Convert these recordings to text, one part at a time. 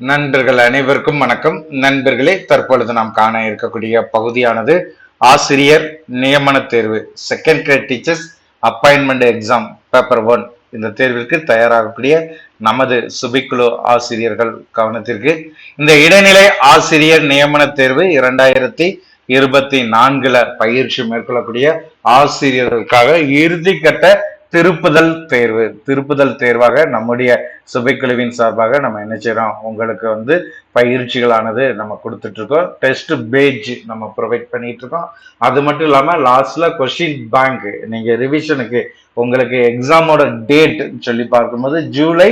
நண்பர்கள் அனைவருக்கும் வணக்கம். நண்பர்களே தற்பொழுது நாம் காண இருக்கக்கூடிய பகுதியானது ஆசிரியர் நியமன தேர்வு second grade teachers appointment exam paper one இந்த தேர்விற்கு தயாராகக்கூடிய நமது சுபிக்குழு ஆசிரியர்கள் கவனத்திற்கு இந்த இடைநிலை ஆசிரியர் நியமன தேர்வு இரண்டாயிரத்தி இருபத்தி நான்குல பயிற்சி மேற்கொள்ளக்கூடிய ஆசிரியர்களுக்காக இறுதிக்கட்ட திருப்புதல் தேர்வு திருப்புதல் தேர்வாக நம்முடைய சுபைக்குழுவின் சார்பாக நம்ம என்ன செய்கிறோம் உங்களுக்கு வந்து பயிற்சிகளானது நம்ம கொடுத்துட்டு இருக்கோம் டெஸ்ட் பேஜ் நம்ம ப்ரொவைட் பண்ணிட்டு இருக்கோம் அது மட்டும் இல்லாம லாஸ்ட்ல கொஸ்டின் பேங்க் நீங்க ரிவிஷனுக்கு உங்களுக்கு எக்ஸாமோட டேட் சொல்லி பார்க்கும்போது ஜூலை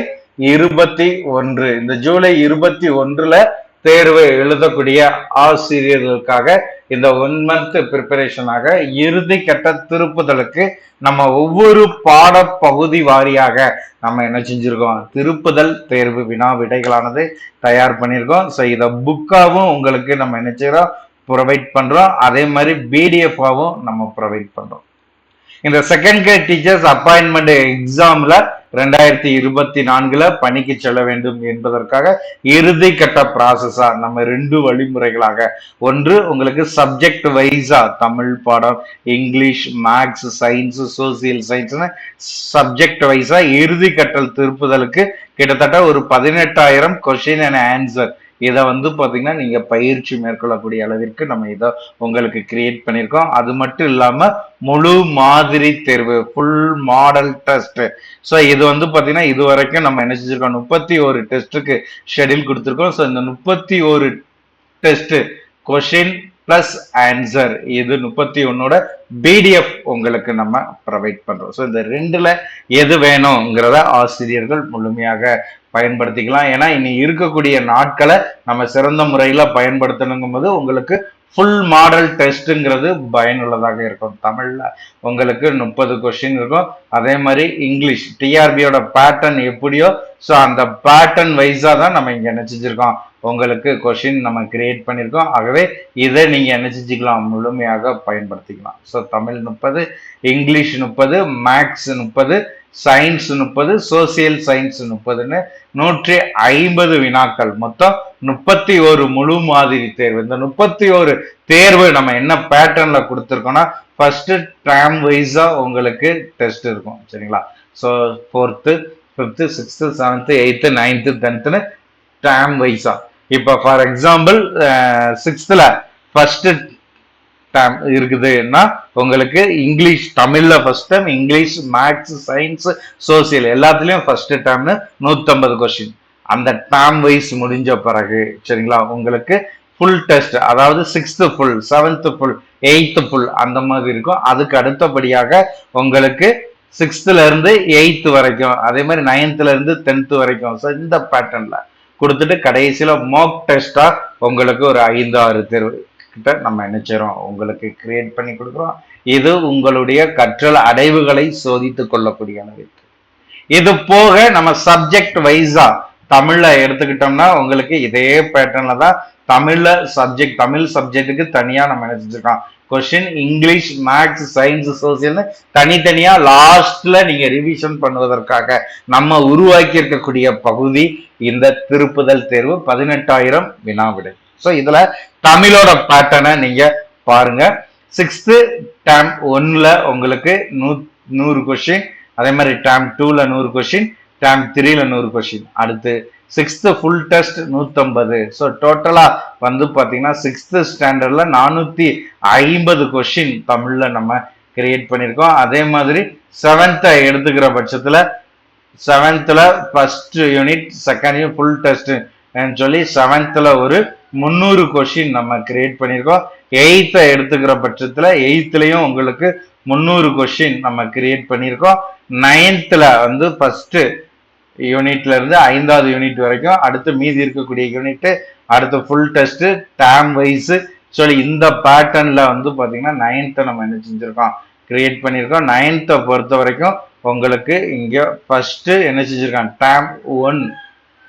இருபத்தி ஒன்று. இந்த ஜூலை இருபத்தி ஒன்றுல தேர்வு எழுதக்கூடிய ஆசிரியர்களுக்காக இந்த ஒன் மந்த் ப்ரிப்பரேஷனாக இறுதி கட்ட திருப்புதலுக்கு நம்ம ஒவ்வொரு பாட பகுதி வாரியாக நம்ம என்ன செஞ்சிருக்கோம்? திருப்புதல் தேர்வு வினா விடைகளானது தயார் பண்ணியிருக்கோம் ஸோ இதை புக்காகவும் உங்களுக்கு நம்ம என்ன செய்கிறோம் ப்ரொவைட் பண்ணுறோம் அதே மாதிரி பிடிஎஃபாகவும் நம்ம ப்ரொவைட் பண்ணுறோம் இந்த செகண்ட் கிரேட் டீச்சர்ஸ் அப்பாயின்மெண்ட் எக்ஸாமில் ரெண்டாயிரத்தி இருபத்தி நான்குல பணிக்கு செல்ல வேண்டும் என்பதற்காக இறுதி கட்ட ப்ராசஸா நம்ம ரெண்டு வழிமுறைகளாக. ஒன்று உங்களுக்கு சப்ஜெக்ட் வைஸா தமிழ் பாடம் இங்கிலீஷ் மேக்ஸ் சயின்ஸ் சோசியல் சயின்ஸ்னு சப்ஜெக்ட் வைஸா இறுதி கட்டல் திருப்புதலுக்கு கிட்டத்தட்ட ஒரு பதினெட்டாயிரம் கொஸ்டின் அண்ட் ஆன்சர் இதை வந்து பார்த்தீங்கன்னா நீங்கள் பயிற்சி மேற்கொள்ளக்கூடிய அளவிற்கு நம்ம இதை உங்களுக்கு கிரியேட் பண்ணியிருக்கோம். அது மட்டும் இல்லாமல் முழு மாதிரி தேர்வு ஃபுல் மாடல் டெஸ்ட் ஸோ இது வந்து பார்த்தீங்கன்னா இது வரைக்கும் நம்ம என்ன செஞ்சிருக்கோம்? முப்பத்தி ஒரு டெஸ்ட்டுக்கு ஷெடியூல் கொடுத்துருக்கோம். ஸோ இந்த முப்பத்தி ஒரு டெஸ்ட்டு கொஷின் ப்ளஸ் ஆன்சர் இது முப்பத்தி ஒன்னோட பிடிஎஃப் உங்களுக்கு நம்ம ப்ரொவைட் பண்ணுறோம் ஸோ இந்த ரெண்டில் எது வேணுங்கிறத ஆசிரியர்கள் முழுமையாக பயன்படுத்திக்கலாம். ஏன்னா இனி இருக்கக்கூடிய நாட்களை நம்ம சிறந்த முறையில் பயன்படுத்தணுங்கும் போது உங்களுக்கு ஃபுல் மாடல் டெஸ்ட்டுங்கிறது பயனுள்ளதாக இருக்கும். தமிழில் உங்களுக்கு முப்பது கொஷின் இருக்கும். அதே மாதிரி இங்கிலீஷ் டிஆர்பியோட பேட்டர்ன் எப்படியோ ஸோ அந்த பேட்டர்ன் வைஸாக தான் நம்ம இங்கே நினச்சிச்சிருக்கோம் உங்களுக்கு கொஷின் நம்ம கிரியேட் பண்ணியிருக்கோம் ஆகவே இதை நீங்கள் நினச்சிச்சிக்கலாம் செஞ்சுக்கலாம் முழுமையாக பயன்படுத்திக்கலாம். ஸோ தமிழ் முப்பது இங்கிலீஷ் முப்பது மேக்ஸ் முப்பது சயின்ஸ் முப்பது சோசியல் சயின்ஸ் முப்பதுன்னு நூற்றி ஐம்பது வினாக்கள். மொத்தம் முப்பத்தி ஒரு முழு மாதிரி தேர்வு. இந்த முப்பத்தி ஒரு தேர்வு நம்ம என்ன பேட்டர்ன்ல கொடுத்துருக்கோம்னா ஃபர்ஸ்ட் டேம் வைஸா உங்களுக்கு டெஸ்ட் இருக்கும். சரிங்களா? So fourth fifth sixth seventh eighth ninth டென்த்துன்னு term வைஸா இப்போ ஃபார் எக்ஸாம்பிள் சிக்ஸ்த்தில் ஃபர்ஸ்ட் டேம் இருக்குதுன்னா உங்களுக்கு இங்கிலீஷ் தமிழ்ல first time English maths science social எல்லாத்துலேயும் ஃபர்ஸ்ட் டேம்னு நூற்றம்பது கொஸ்டின் அந்த டேம் வைஸ் முடிஞ்ச பிறகு சரிங்களா உங்களுக்கு ஃபுல் டெஸ்ட் அதாவது sixth full seventh full eighth full அந்த மாதிரி இருக்கும். அதுக்கு அடுத்தபடியாக உங்களுக்கு சிக்ஸ்த்ல இருந்து எயித்து வரைக்கும் அதே மாதிரி நைன்த்துலேருந்து இருந்து டென்த்து வரைக்கும் ஸோ இந்த பேட்டர்ன்ல கொடுத்துட்டு கடைசியில மோக் டெஸ்டா உங்களுக்கு ஒரு ஐந்து ஆறு தேர்வு. கிட்ட நம்ம என்ன உங்களுக்கு கிரியேட் பண்ணி கொடுக்குறோம். இது உங்களுடைய கற்றல் அடைவுகளை சோதித்து கொள்ளக்கூடிய அளவிற்கு இது போக நம்ம சப்ஜெக்ட் வைஸா தமிழ்ல எடுத்துக்கிட்டோம்னா உங்களுக்கு இதே பேட்டர்ன்ல தான் தமிழ்ல சப்ஜெக்ட் தமிழ் சப்ஜெக்ட்டுக்கு தனியா நம்ம என்ன செஞ்சிருக்கோம்? கொஸ்டின் இங்கிலீஷ் மேக்ஸ் சயின்ஸ் சோசியல்னு தனித்தனியா லாஸ்ட்ல நீங்க ரிவிஷன் பண்ணுவதற்காக நம்ம உருவாக்கி இருக்கக்கூடிய பகுதி இந்த திருப்புதல் தேர்வு பதினெட்டாயிரம் வினாவிடை ஸோ இதுல தமிழோட பேட்டர்னை நீங்க பாருங்க. சிக்ஸ்த்து டேம் ஒன்ல உங்களுக்கு நூ நூறு கொஸ்டின் அதே மாதிரி டேம் டூல நூறு கொஸ்டின் டேம் த்ரீல நூறு கொஸ்டின் அடுத்து சிக்ஸ்த்து ஃபுல் டெஸ்ட் நூற்றம்பது ஸோ டோட்டலாக வந்து பார்த்தீங்கன்னா சிக்ஸ்த்து ஸ்டாண்டர்டில் நானூற்றி ஐம்பது கொஷின் தமிழில் நம்ம கிரியேட் பண்ணியிருக்கோம் அதே மாதிரி செவன்த்தை எடுத்துக்கிற பட்சத்தில் செவன்த்தில் first unit second unit full test சொல்லி செவன்த்தில் ஒரு முந்நூறு கொஷின் நம்ம கிரியேட் பண்ணியிருக்கோம். எயித்தை எடுத்துக்கிற பட்சத்தில் எயித்துலேயும் உங்களுக்கு முந்நூறு கொஷின் நம்ம கிரியேட் பண்ணியிருக்கோம். நைன்த்தில் வந்து ஃபஸ்ட்டு யூனிட்ல இருந்து ஐந்தாவது யூனிட் வரைக்கும் அடுத்து மீதி இருக்கக்கூடிய யூனிட்டு அடுத்து ஃபுல் டெஸ்ட்டு டேம் வைஸு சொல்லி இந்த பேட்டர்னில் வந்து பார்த்தீங்கன்னா நைன்த்தை நம்ம என்ன செஞ்சுருக்கோம்? கிரியேட் பண்ணியிருக்கோம். நைன்த்தை பொறுத்த வரைக்கும் உங்களுக்கு இங்கே ஃபஸ்ட்டு என்ன செஞ்சிருக்காங்க? டேம் ஒன்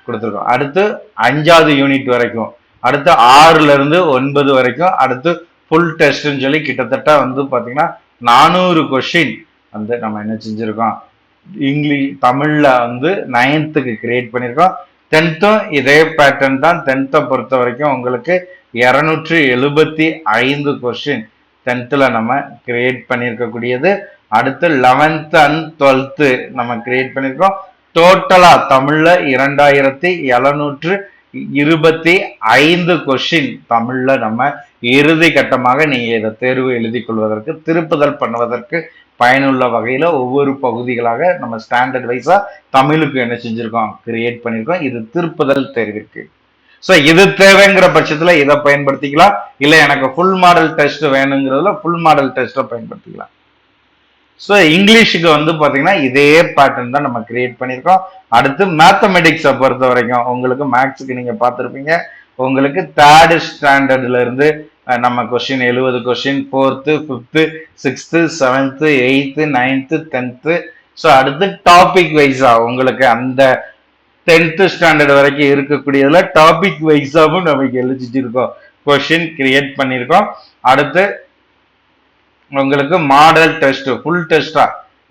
கொடுத்துருக்கோம். அடுத்து அஞ்சாவது யூனிட் வரைக்கும் அடுத்து ஆறுலேருந்து ஒன்பது வரைக்கும் அடுத்து ஃபுல் டெஸ்ட்னு சொல்லி கிட்டத்தட்ட வந்து பார்த்தீங்கன்னா நானூறு கொஷின் வந்து நம்ம என்ன செஞ்சுருக்கோம்? இங்கிலீஷ் தமிழில் வந்து நைன்த்துக்கு கிரியேட் பண்ணியிருக்கோம் டென்த்தும் இதே பேட்டர்ன் தான். டென்த்தை பொறுத்த வரைக்கும் உங்களுக்கு இரநூற்றி எழுபத்தி ஐந்து கொஷின் டென்த்தில் நம்ம கிரியேட் பண்ணியிருக்கக்கூடியது அடுத்து லெவன்த் அண்ட் டுவெல்த்து நம்ம கிரியேட் பண்ணியிருக்கோம் டோட்டலாக தமிழில் இரண்டாயிரத்தி எழுநூற்று இருபத்தி ஐந்து கொஷின் தமிழ்ல நம்ம இறுதி கட்டமாக நீங்க இதை தேர்வு எழுதி கொள்வதற்கு திருப்புதல் பண்ணுவதற்கு பயனுள்ள வகையில் ஒவ்வொரு பகுதிகளாக நம்ம ஸ்டாண்டர்ட் வைஸாக தமிழுக்கு என்ன செஞ்சுருக்கோம்? கிரியேட் பண்ணியிருக்கோம் இது திருப்புதல் தேர்விற்கு. ஸோ இது தேவைங்கிற பட்சத்தில் இதை பயன்படுத்திக்கலாம். இல்லை எனக்கு ஃபுல் மாடல் டெஸ்ட் வேணுங்கிறதுல ஃபுல் மாடல் டெஸ்ட்டை பயன்படுத்திக்கலாம். ஸோ இங்கிலீஷுக்கு வந்து பார்த்தீங்கன்னா இதே பேட்டர்ன் தான் நம்ம கிரியேட் பண்ணியிருக்கோம். அடுத்து மேத்தமெட்டிக்ஸை பொறுத்த வரைக்கும் உங்களுக்கு மேக்ஸுக்கு நீங்கள் பார்த்துருப்பீங்க. உங்களுக்கு தேர்டு ஸ்டாண்டர்ட்லேருந்து நம்ம கொஷின் எழுபது question fourth fifth sixth seventh eighth ninth tenth so அடுத்து டாபிக் வைஸா உங்களுக்கு அந்த டென்த்து ஸ்டாண்டர்ட் வரைக்கும் இருக்கக்கூடியதில் டாபிக் வைஸாவும் நமக்கு எழுதிட்டு இருக்கோம். கொஸ்டின் கிரியேட் பண்ணியிருக்கோம். அடுத்து உங்களுக்கு மாடல் டெஸ்ட் ஃபுல் டெஸ்டா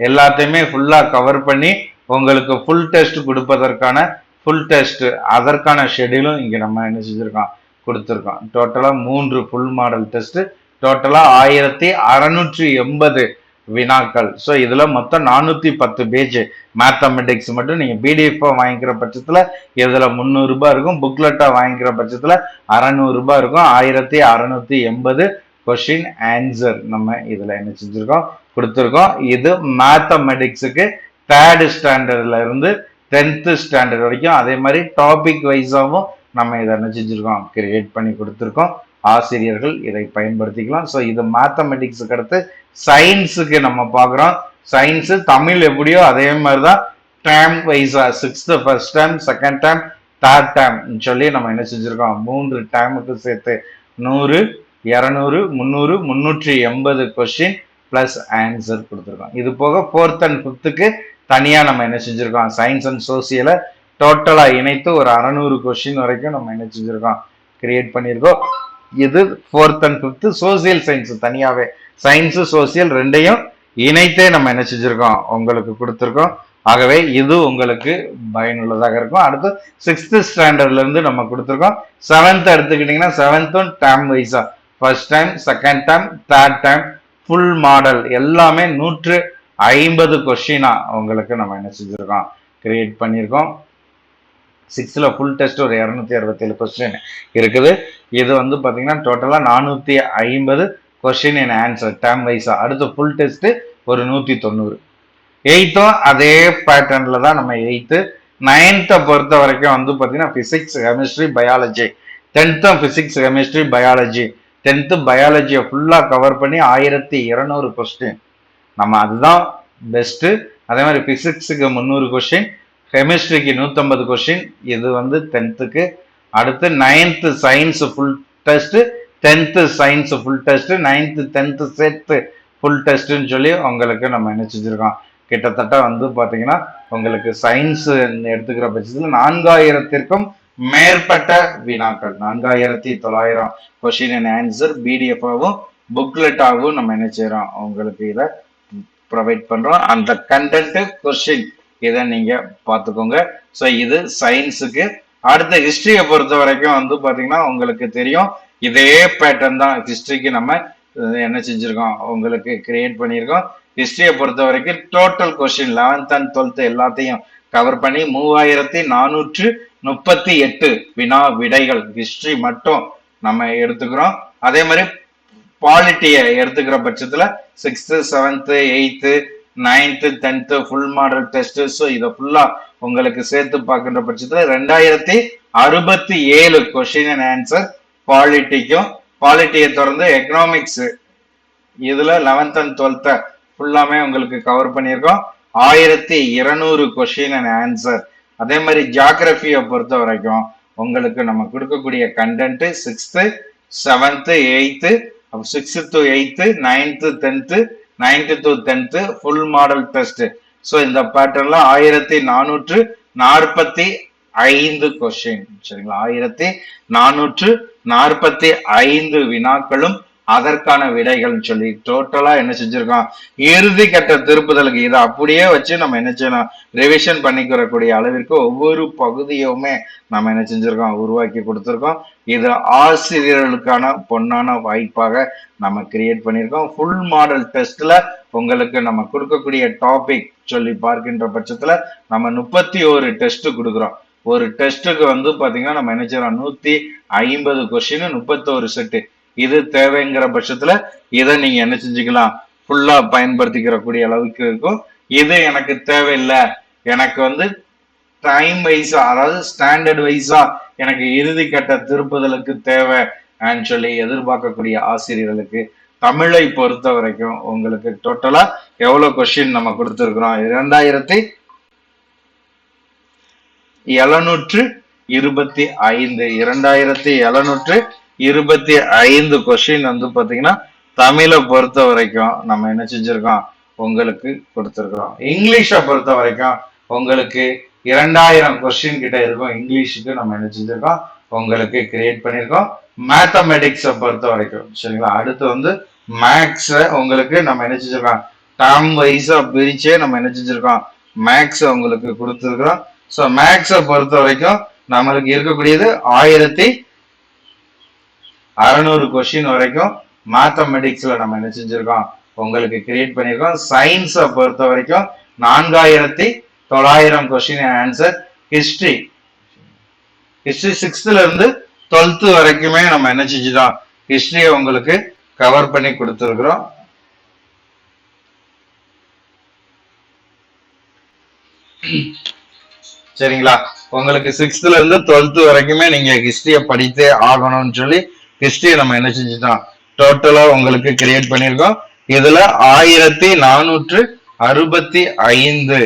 எல்லாத்தையுமே ஃபுல்லா கவர் பண்ணி உங்களுக்கு ஃபுல் டெஸ்ட் கொடுப்பதற்கான ஃபுல் டெஸ்ட் அதற்கான ஷெடியூலும் இங்க நம்ம என்ன செஞ்சிருக்கோம்? கொடுத்துருக்கோம். டோட்டலா மூன்று ஃபுல் மாடல் டெஸ்ட் டோட்டலா ஆயிரத்தி அறநூற்றி எண்பது வினாக்கள். ஸோ இதில் மொத்தம் நானூற்றி பத்து பேஜ் மேத்தமெட்டிக்ஸ் மட்டும் நீங்கள் பிடிஎஃப்பாக வாங்கிக்கிற பட்சத்தில் இதில் முந்நூறுரூபா இருக்கும். புக்லெட்டாக வாங்கிக்கிற பட்சத்தில் அறநூறுரூபா இருக்கும். ஆயிரத்தி அறநூற்றி எண்பது கொஷின் ஆன்சர் நம்ம இதுல என்ன செஞ்சிருக்கோம்? கொடுத்துருக்கோம். இது மேத்தமெட்டிக்ஸுக்கு தேர்டு ஸ்டாண்டர்ட்ல இருந்து டென்த்து ஸ்டாண்டர்ட் வரைக்கும் அதே மாதிரி டாபிக் வைஸாகவும் நம்ம இதை என்ன செஞ்சிருக்கோம்? கிரியேட் பண்ணி கொடுத்துருக்கோம். ஆசிரியர்கள் இதை பயன்படுத்திக்கலாம். ஸோ இது மேத்தமெட்டிக்ஸுக்கு அடுத்து சயின்ஸுக்கு நம்ம பார்க்குறோம். சயின்ஸு தமிழ் எப்படியோ அதே மாதிரி தான் term வைஸா sixth first time second time third time சொல்லி நம்ம என்ன செஞ்சுருக்கோம்? மூன்று டைமுக்கு சேர்த்து நூறு இரநூறு முந்நூறு முந்நூற்றி எண்பது கொஸ்டின் ப்ளஸ் ஆன்சர் கொடுத்துருக்கோம் இது போக ஃபோர்த் அண்ட் ஃபிஃப்த்துக்கு தனியாக நம்ம என்ன செஞ்சுருக்கோம்? சயின்ஸ் அண்ட் சோசியலை டோட்டலாக இணைத்து ஒரு அறநூறு கொஸ்டின் வரைக்கும் நம்ம என்ன செஞ்சுருக்கோம்? கிரியேட் பண்ணியிருக்கோம். இது fourth and fifth social science தனியாகவே சயின்ஸு சோசியல் ரெண்டையும் இணைத்தே நம்ம என்ன செஞ்சுருக்கோம்? உங்களுக்கு கொடுத்துருக்கோம். ஆகவே இது உங்களுக்கு பயனுள்ளதாக இருக்கும். அடுத்து சிக்ஸ்த்து ஸ்டாண்டர்ட்லேருந்து நம்ம கொடுத்துருக்கோம். செவன்த் எடுத்துக்கிட்டிங்கன்னா செவன்த்தும் டேம் வைஸாக first time second time third time full model எல்லாமே நூற்று ஐம்பது கொஷினா உங்களுக்கு நம்ம என்ன செஞ்சுருக்கோம்? கிரியேட் பண்ணியிருக்கோம். சிக்ஸில் ஃபுல் டெஸ்ட் ஒரு இரநூத்தி அறுபத்தேழு கொஸ்டின் இருக்குது. இது வந்து பார்த்தீங்கன்னா டோட்டலாக நானூற்றி ஐம்பது கொஸ்டின் என் ஆன்சர் டேம் வைஸாக அடுத்து ஃபுல் டெஸ்ட்டு ஒரு நூற்றி தொண்ணூறு. எயித்தும் அதே பேட்டர்னில் தான் நம்ம எயித்து நைன்த்தை பொறுத்த வரைக்கும் வந்து பார்த்தீங்கன்னா ஃபிசிக்ஸ் கெமிஸ்ட்ரி பயாலஜி டென்த்தும் ஃபிசிக்ஸ் கெமிஸ்ட்ரி பயாலஜி டென்த்து பயாலஜியை ஃபுல்லாக கவர் பண்ணி ஆயிரத்தி இரநூறு கொஸ்டின் நம்ம அதுதான் பெஸ்ட்டு அதே மாதிரி ஃபிசிக்ஸுக்கு முந்நூறு கொஸ்டின் கெமிஸ்ட்ரிக்கு நூற்றம்பது கொஸ்டின் இது வந்து டென்த்துக்கு அடுத்து ninth science full test tenth science full test ninth tenth சேர்த்து ஃபுல் டெஸ்ட்டுன்னு சொல்லி உங்களுக்கு நம்ம என்ன செஞ்சுருக்கோம் கிட்டத்தட்ட வந்து பார்த்தீங்கன்னா உங்களுக்கு சயின்ஸு எடுத்துக்கிற பட்சத்தில் நான்காயிரத்திற்கும் மேற்பட்ட வினாக்கள். நான்காயிரத்தி தொள்ளாயிரம் கொஸ்டின் அண்ட் ஆன்சர் பிடிஎஃபாகவும் புக்லெட்டாகவும் நம்ம என்ன செய்யறோம் உங்களுக்கு இதை ப்ரொவைட் பண்றோம். அந்த கண்டென்ட் கொஸ்டின் இதை நீங்க பார்த்துக்கோங்க. ஸோ இது சயின்ஸுக்கு அடுத்த ஹிஸ்டரியை பொறுத்த வரைக்கும் வந்து பாத்தீங்கன்னா உங்களுக்கு தெரியும். இதே பேட்டர்ன் தான் ஹிஸ்டரிக்கு நம்ம என்ன செஞ்சிருக்கோம்? உங்களுக்கு கிரியேட் பண்ணியிருக்கோம். ஹிஸ்டரியை பொறுத்த வரைக்கும் total question eleventh and twelfth எல்லாத்தையும் கவர் பண்ணி மூவாயிரத்தி நானூற்று முப்பத்தி எட்டு வினா விடைகள் ஹிஸ்டரி மட்டும் நம்ம எடுத்துக்கிறோம். அதே மாதிரி பாலிட்டியை எடுத்துக்கிற பட்சத்தில் sixth seventh eighth ninth tenth full model test so இதை ஃபுல்லாக உங்களுக்கு சேர்த்து பார்க்குற பட்சத்தில் ரெண்டாயிரத்தி அறுபத்தி ஏழு கொஷின் அண்ட் ஆன்சர் பாலிட்டிக்கும் பாலிட்டியை தொடர்ந்து எக்கனாமிக்ஸ் இதில் லெவன்த் அண்ட் டுவெல்த்தை ஃபுல்லாமே உங்களுக்கு கவர் பண்ணியிருக்கோம். ஆயிரத்தி இருநூறு கொஷின் அண்ட் ஆன்சர் அதே மாதிரி ஜாகிரபியை பொறுத்த வரைக்கும் உங்களுக்கு நம்ம கொடுக்கக்கூடிய content sixth seventh eighth sixth to eighth ninth tenth ninth to tenth full model test so இந்த பேட்டர்ல ஆயிரத்தி நானூற்று நாற்பத்தி ஐந்து கொஸ்டின் சரிங்களா? ஆயிரத்தி நானூற்று நாற்பத்தி ஐந்து வினாக்களும் அதற்கான விடைகள்னு சொல்லி டோட்டலா என்ன செஞ்சிருக்கோம்? இறுதி கட்ட திருப்புதலுக்கு இதை அப்படியே வச்சு நம்ம என்ன செய்யணும்? ரிவிஷன் பண்ணிக்கிறக்கூடிய அளவிற்கு ஒவ்வொரு பகுதியுமே நம்ம என்ன செஞ்சிருக்கோம்? உருவாக்கி கொடுத்துருக்கோம். இது ஆசிரியர்களுக்கான பொன்னான வாய்ப்பாக நம்ம கிரியேட் பண்ணியிருக்கோம். ஃபுல் மாடல் டெஸ்ட்ல உங்களுக்கு நம்ம கொடுக்கக்கூடிய டாபிக் சொல்லி பார்க்கின்ற பட்சத்துல நம்ம முப்பத்தி ஒரு டெஸ்ட் கொடுக்குறோம். ஒரு டெஸ்ட்டுக்கு வந்து பாத்தீங்கன்னா நம்ம என்ன செய்யறோம்? நூத்தி ஐம்பது கொஸ்டின் முப்பத்தோரு செட்டு இது தேவைங்கிற பட்சத்துல இதை நீங்க என்ன செஞ்சுக்கலாம்? ஃபுல்லா பயன்படுத்திக்கிற கூடிய அளவுக்கு இருக்கும். இது எனக்கு தேவையில்லை. எனக்கு வந்து டைம் வைஸா அதாவது ஸ்டாண்டர்ட் வைஸா எனக்கு இறுதி கட்ட திருப்புதலுக்கு தேவை சொல்லி எதிர்பார்க்கக்கூடிய ஆசிரியர்களுக்கு தமிழை பொறுத்த வரைக்கும் உங்களுக்கு டோட்டலா எவ்வளவு கொஸ்டின் நம்ம கொடுத்துருக்குறோம்? இரண்டாயிரத்தி எழுநூற்று இருபத்தி ஐந்து. இரண்டாயிரத்தி எழுநூற்று இருபத்தி ஐந்து கொஸ்டின் வந்து பார்த்தீங்கன்னா தமிழை பொறுத்த வரைக்கும் நம்ம என்ன செஞ்சிருக்கோம்? உங்களுக்கு கொடுத்துருக்கோம் இங்கிலீஷை பொறுத்த வரைக்கும் உங்களுக்கு இரண்டாயிரம் கொஸ்டின் கிட்ட இருக்கும். இங்கிலீஷுக்கு நம்ம என்ன செஞ்சிருக்கோம்? உங்களுக்கு கிரியேட் பண்ணியிருக்கோம் மேத்தமெட்டிக்ஸை பொறுத்த வரைக்கும் சரிங்களா? அடுத்து வந்து மேக்ஸை உங்களுக்கு நம்ம என்ன செஞ்சிருக்கோம்? டேம் வைஸாக பிரிச்சே நம்ம என்ன செஞ்சிருக்கோம்? மேக்ஸை உங்களுக்கு கொடுத்துருக்குறோம். ஸோ மேக்ஸை பொறுத்த வரைக்கும் நம்மளுக்கு இருக்கக்கூடியது ஆயிரத்தி அறநூறு கொஸ்டின் வரைக்கும் மேத்தமெட்டிக்ஸில் நம்ம என்ன செஞ்சிருக்கோம்? உங்களுக்கு கிரியேட் பண்ணியிருக்கோம் சயின்ஸை பொறுத்த வரைக்கும் நான்காயிரத்தி தொள்ளாயிரம் கொஸ்டின் ஆன்சர் ஹிஸ்ட்ரி ஹிஸ்ட்ரி சிக்ஸ்த்துல இருந்து டுவெல்த்து வரைக்குமே நம்ம என்ன செஞ்சுட்டோம் ஹிஸ்ட்ரியை உங்களுக்கு கவர் பண்ணி கொடுத்துருக்குறோம். சரிங்களா? உங்களுக்கு சிக்ஸ்த்ல இருந்து டுவெல்த் வரைக்குமே நீங்க ஹிஸ்டரியை படித்தே ஆகணும்னு சொல்லி ஹிஸ்டரி நம்ம என்ன செஞ்சுட்டோம்? டோட்டலா உங்களுக்கு கிரியேட் பண்ணியிருக்கோம். இதுல ஆயிரத்தி நானூற்று அறுபத்தி ஐந்து.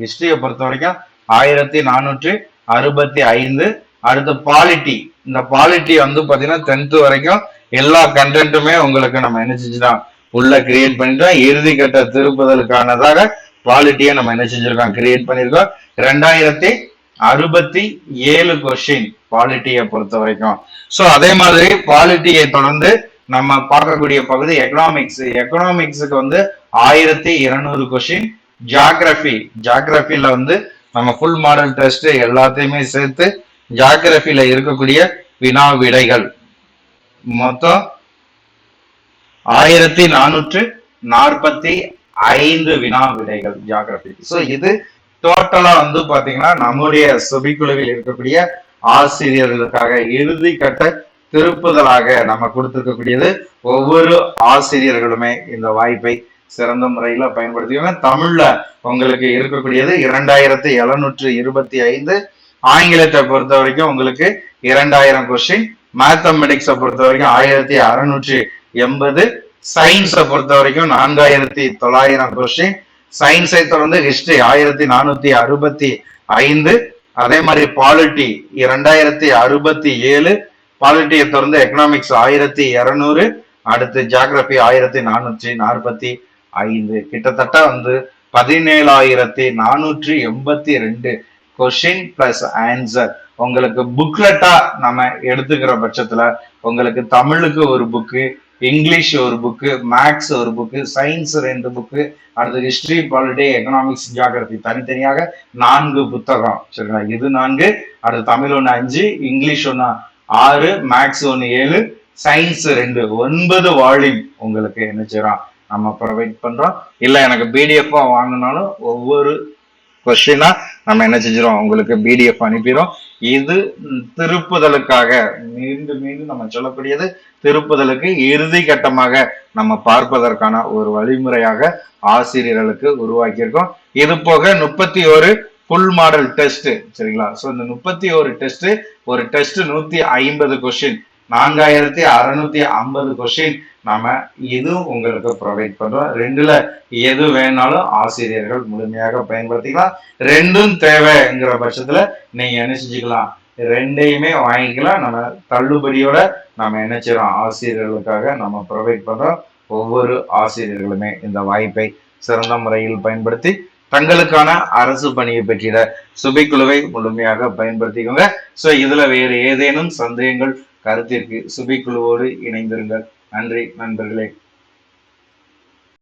ஹிஸ்டரியை பொறுத்த வரைக்கும் ஆயிரத்தி நானூற்று அறுபத்தி ஐந்து. அடுத்து பாலிட்டி இந்த பாலிட்டி வந்து பாத்தீங்கன்னா டென்த் வரைக்கும் எல்லா கண்டென்ட்டுமே உங்களுக்கு நம்ம என்ன செஞ்சிடலாம் உள்ள கிரியேட் பண்ணிட்டோம். இறுதி கட்ட திருப்புதலுக்கானதாக குவாலிட்டியை நம்ம என்ன செஞ்சிருக்கோம்? கிரியேட் பண்ணிருக்கோம் ரெண்டாயிரத்தி அறுபத்தி ஏழு கொஸ்டின் குவாலிட்டியை பொறுத்த வரைக்கும் ஸோ அதே மாதிரி குவாலிட்டியை தொடர்ந்து நம்ம பார்க்கக்கூடிய பகுதி எக்கனாமிக்ஸ் எக்கனாமிக்ஸுக்கு வந்து ஆயிரத்தி இருநூறு கொஸ்டின் ஜாகிரபி ஜாகிரபில வந்து நம்ம ஃபுல் மாடல் டெஸ்ட் எல்லாத்தையுமே சேர்த்து ஜாகிரபில இருக்கக்கூடிய வினா விடைகள் மொத்தம் ஆயிரத்தி நானூற்று நாற்பத்தி ஐந்து வினா விடைகள் ஜாகிரபி ஸோ இது டோட்டலா வந்து பாத்தீங்கன்னா நம்முடைய சுபிக்குழுவில் இருக்கக்கூடிய ஆசிரியர்களுக்காக இறுதி கட்ட திருப்புதலாக நம்ம கொடுத்துருக்கக்கூடியது ஒவ்வொரு ஆசிரியர்களுமே இந்த வாய்ப்பை சிறந்த முறையில பயன்படுத்திக்கோங்க. தமிழ்ல உங்களுக்கு இருக்கக்கூடியது இரண்டாயிரத்தி எழுநூற்று இருபத்தி ஐந்து. ஆங்கிலத்தை பொறுத்த வரைக்கும் உங்களுக்கு இரண்டாயிரம் கொஸ்டின் மேத்தமெட்டிக்ஸை பொறுத்த வரைக்கும் ஆயிரத்தி அறுநூற்றி எண்பது. சயின்ஸை பொறுத்த வரைக்கும் நான்காயிரத்தி தொள்ளாயிரம் கொஸ்டின் சயின்ஸை தொடர்ந்து ஹிஸ்டரி ஆயிரத்தி நானூத்தி அறுபத்தி ஐந்து. அதே மாதிரி பாலிட்டி இரண்டாயிரத்தி அறுபத்தி ஏழு பாலிட்டியை தொடர்ந்து எக்கனாமிக்ஸ் ஆயிரத்தி இரநூறு அடுத்து ஜாகிரபி ஆயிரத்தி நானூற்றி நாற்பத்தி ஐந்து. கிட்டத்தட்ட வந்து பதினேழாயிரத்தி நானூற்றி எண்பத்தி ரெண்டு கொஷின் பிளஸ் ஆன்சர் உங்களுக்கு புக்லெட்டா நம்ம எடுத்துக்கிற பட்சத்துல உங்களுக்கு தமிழுக்கு ஒரு புக்கு இங்கிலீஷ் ஒரு புக்கு மேக்ஸ் ஒரு புக்கு சயின்ஸ் ரெண்டு புக்கு அடுத்து ஹிஸ்டரி பாலிட்டி எக்கனாமிக்ஸ் ஜியாகிரபி தனித்தனியாக நான்கு புத்தகம். சரிங்களா? இது நான்கு அடுத்து தமிழ் ஒன்று அஞ்சு இங்கிலீஷ் ஒன்று ஆறு மேக்ஸ் ஒன்று ஏழு சயின்ஸ் ரெண்டு. ஒன்பது வால்யூம் உங்களுக்கு என்ன செய்யறோம்? நம்ம ப்ரொவைட் பண்றோம். இல்லை எனக்கு பிடிஎஃப் வாங்கினாலும் ஒவ்வொரு கொஸ்டினா நம்ம என்ன செஞ்சிடும் உங்களுக்கு பிடிஎஃப் அனுப்பிடும் இது திருப்புதலுக்காக மீண்டும் மீண்டும் நம்ம சொல்லக்கூடியது திருப்புதலுக்கு இறுதி கட்டமாக நம்ம பார்ப்பதற்கான ஒரு வழிமுறையாக ஆசிரியர்களுக்கு உருவாக்கியிருக்கோம். இது போக முப்பத்தி ஒரு ஃபுல் மாடல் டெஸ்ட் சரிங்களா? ஸோ இந்த முப்பத்தி ஒரு டெஸ்ட் ஒரு டெஸ்ட் நூத்தி ஐம்பது கொஸ்டின் நான்காயிரத்தி அறுநூத்தி ஐம்பது கொஸ்டின் நம்ம இதுவும் உங்களுக்கு ப்ரொவைட் பண்றோம். ரெண்டுல எது வேணாலும் ஆசிரியர்கள் முழுமையாக பயன்படுத்திக்கலாம். ரெண்டும் தேவைங்கிற பட்சத்துல நீங்க என்ன செஞ்சுக்கலாம்? ரெண்டையுமே வாங்கிக்கலாம். நம்ம தள்ளுபடியோட நம்ம என்ன செய்யறோம்? ஆசிரியர்களுக்காக நம்ம ப்ரொவைட் பண்றோம். ஒவ்வொரு ஆசிரியர்களுமே இந்த வாய்ப்பை சிறந்த முறையில் பயன்படுத்தி தங்களுக்கான அரசு பணியை பெற்றிட சுபிக்குழுவை முழுமையாக பயன்படுத்திக்கோங்க. ஸோ இதுல வேறு ஏதேனும் சந்தேகங்கள் கருத்திற்கு சுபிக்குழுவோடு இணைந்திருங்கள். நன்றி நண்பர்களே.